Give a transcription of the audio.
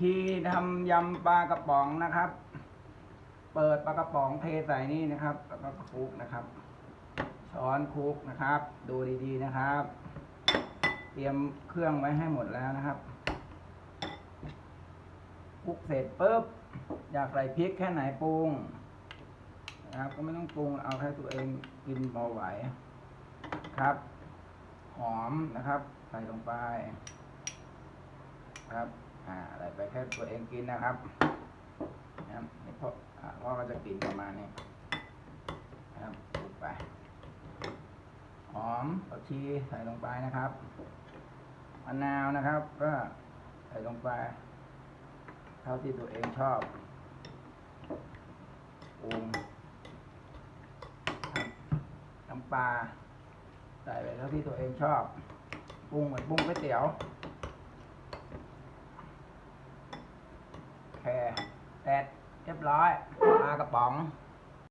ธีทำยำปลากระป๋องนะครับ เปิดปลากระป๋องเทใส่นี่นะครับแล้วก็คลุกนะครับช้อนคลุกนะครับ ดูดีๆนะครับ เตรียมเครื่องไว้ให้หมดแล้วนะครับคลุกเสร็จปุ๊บอยากใส่พริกแค่ไหนปรุงนะครับ ก็ไม่ต้องปรุงเอาแค่ตัวเองกินพอไหวครับหอมนะครับ ใส่ลงไปครับ อ่าใส่ไปแค่ตัวเองกินนะครับนะครับนี่พ่ออ่าพ่อก็จะกินประมาณนี้นะครับคลุกไปหอมผักชีใส่ลงไปนะครับมะนาวนะครับ ก็ใส่ลงไป เท่าที่ตัวเองชอบปรุงน้ำปลาใส่ไปเท่าที่ตัวเองชอบปรุงเหมือนปรุงก๋วยเตี๋ยว แค่เสร็จเรียบร้อย มากระป๋อง